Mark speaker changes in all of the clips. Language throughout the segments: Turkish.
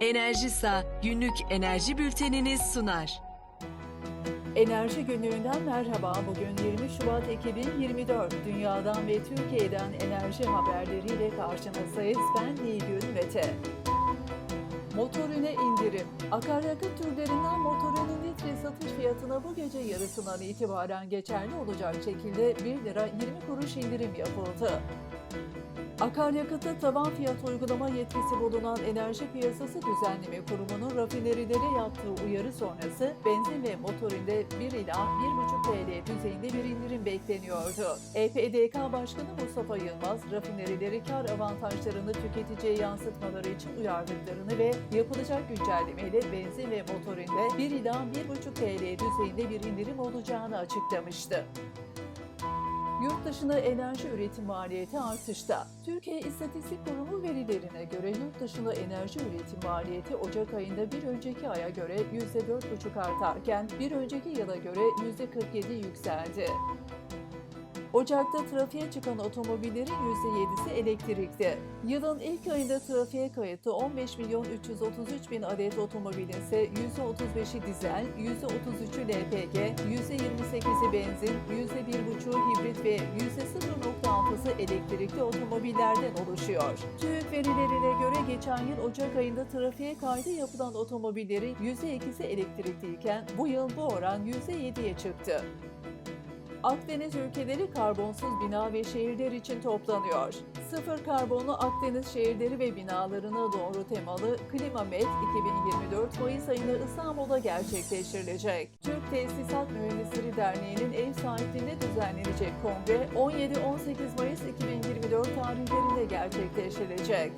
Speaker 1: Enerjisa günlük enerji bülteniniz sunar.
Speaker 2: Enerji günlüğünden merhaba. Bugün 20 Şubat 2024. Dünyadan ve Türkiye'den enerji haberleriyle karşınızdayız. Ben Nilgün Mete. Motorine indirim. Akaryakıt türlerinden motorinin litre satış fiyatına bu gece yarısından itibaren geçerli olacak şekilde 1 lira 20 kuruş indirim yapıldı. Akaryakıta tavan fiyat uygulama yetkisi bulunan Enerji Piyasası Düzenleme Kurumu'nun rafinerilere yaptığı uyarı sonrası benzin ve motorinde 1 ila 1,5 TL düzeyinde bir indirim bekleniyordu. EPDK Başkanı Mustafa Yılmaz, rafinerileri kar avantajlarını tüketiciye yansıtmaları için uyardıklarını ve yapılacak güncellemeyle benzin ve motorinde 1 ila 1,5 TL düzeyinde bir indirim olacağını açıklamıştı. Yurt dışına enerji üretim maliyeti artışta. Türkiye İstatistik Kurumu verilerine göre yurt dışına enerji üretim maliyeti Ocak ayında bir önceki aya göre %4,5 artarken bir önceki yıla göre %47 yükseldi. Ocak'ta trafiğe çıkan otomobillerin %7'si elektrikli. Yılın ilk ayında trafiğe kayıtlı 15 milyon 333 bin adet otomobilin ise %35'i dizel, %33'ü LPG, %28'i benzin, %1,5'u hibrit ve %0,6'sı elektrikli otomobillerden oluşuyor. TÜİK verilerine göre geçen yıl Ocak ayında trafiğe kaydı yapılan otomobillerin %2'si elektrikliyken bu yıl bu oran %7'ye çıktı. Akdeniz ülkeleri karbonsuz bina ve şehirler için toplanıyor. Sıfır karbonlu Akdeniz şehirleri ve binalarına doğru temalı Klimamet 2024 Mayıs ayında İstanbul'da gerçekleştirilecek. Türk Tesisat Mühendisleri Derneği'nin ev sahipliğinde düzenlenecek kongre 17-18 Mayıs 2024 tarihlerinde gerçekleştirilecek.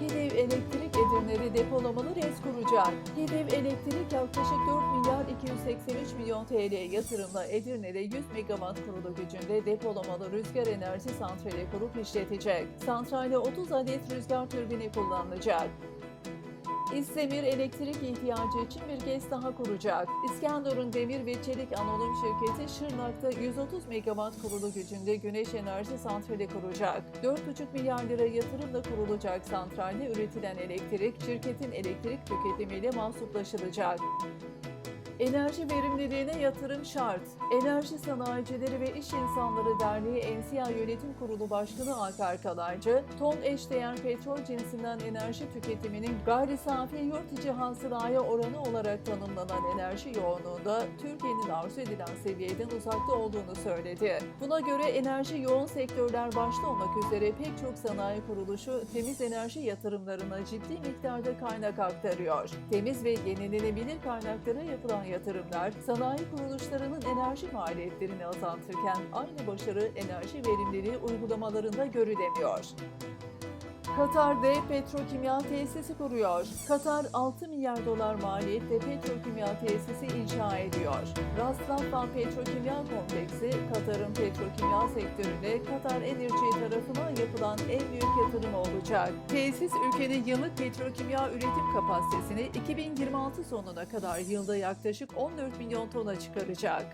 Speaker 2: HİDEV Elektrik Edirne'de depolamalı res kuracak. HİDEV Elektrik yaklaşık 4 milyar 283 milyon TL yatırımla Edirne'de 100 megawatt kurulu gücünde depolamalı rüzgar enerji santrali kurup işletecek. Santralde 30 adet rüzgar türbini kullanılacak. İstemir elektrik ihtiyacı için bir GES daha kuracak. İskenderun Demir ve Çelik Anonim Şirketi Şırnak'ta 130 megawatt kurulu gücünde güneş enerji santrali kuracak. 4,5 milyar lira yatırımla kurulacak santralde üretilen elektrik şirketin elektrik tüketimiyle mahsuplaşılacak. Enerji verimliliğine yatırım şart. Enerji Sanayicileri ve İş İnsanları Derneği Ensiya Yönetim Kurulu Başkanı Alper Kalaycı, ton eşdeğer petrol cinsinden enerji tüketiminin gayri safi yurt içi hasılaya oranı olarak tanımlanan enerji yoğunluğunda Türkiye'nin arzu edilen seviyeden uzakta olduğunu söyledi. Buna göre enerji yoğun sektörler başta olmak üzere pek çok sanayi kuruluşu temiz enerji yatırımlarına ciddi miktarda kaynak aktarıyor. Temiz ve yenilenebilir kaynaklara yapılan yatırımlar sanayi kuruluşlarının enerji maliyetlerini azaltırken aynı başarı enerji verimliliği uygulamalarında görülemiyor. Katar dev petrokimya tesisi kuruyor. Katar 6 milyar dolar maliyetle petrokimya tesisi inşa ediyor. Ras Laffan Petrokimya Kompleksi, Katar'ın petrokimya sektörüne Katar Enerji tarafından yapılan en büyük yatırım olacak. Tesis ülkenin yıllık petrokimya üretim kapasitesini 2026 sonuna kadar yılda yaklaşık 14 milyon tona çıkaracak.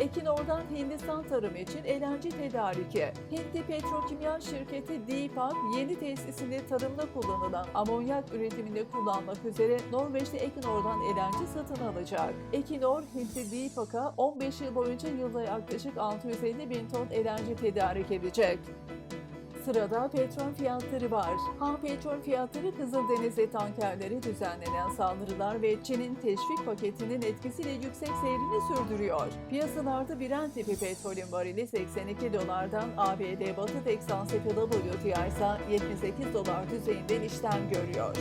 Speaker 2: Ekinor'dan Hindistan tarım için LNG tedariki. Hintli petrokimya şirketi Deepak yeni tesisinde tarımda kullanılan amonyak üretiminde kullanmak üzere Norveçli Ekinor'dan LNG satın alacak. Ekinor, Hintli Deepak'a 15 yıl boyunca yılda yaklaşık 650 bin ton LNG tedarik edecek. Sırada petrol fiyatları var. Ham petrol fiyatları Kızıldeniz'e tankerlere düzenlenen saldırılar ve Çin'in teşvik paketinin etkisiyle yüksek seyrini sürdürüyor. Piyasalarda Brent tipi petrolün varili 82 dolardan ABD Batı Teksas WTI ise 78 dolar düzeyinden işlem görüyor.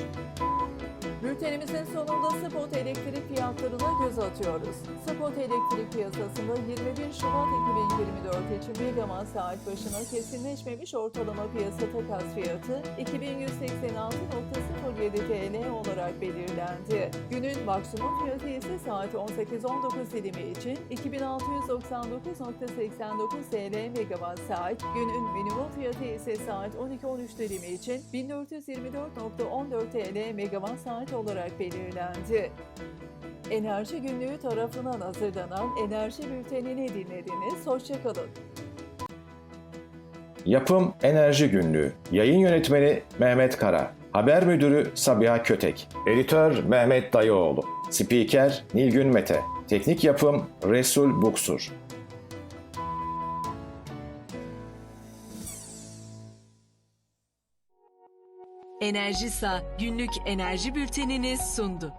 Speaker 2: Bültenimizin sonunda spot elektrik fiyatlarına göz atıyoruz. Spot elektrik piyasasında 21 Şubat 2024 için megawatt saat başına kesinleşmemiş ortalama piyasa takas fiyatı 2186.07 TL olarak belirlendi. Günün maksimum fiyatı ise saat 18.19 dilimi için 2699.89 TL megawatt saat, günün minimum fiyatı ise saat 12.13 dilimi için 1424.14 TL megawatt saat olarak belirlendi. Enerji Günlüğü tarafından hazırlanan Enerji Bülteni'ni dinlediniz. Hoşçakalın.
Speaker 3: Yapım Enerji Günlüğü. Yayın Yönetmeni Mehmet Kara. Haber Müdürü Sabiha Kötek. Editör Mehmet Dayıoğlu. Spiker Nilgün Mete. Teknik Yapım Resul Buksur.
Speaker 1: Enerjisa günlük enerji bültenini sundu.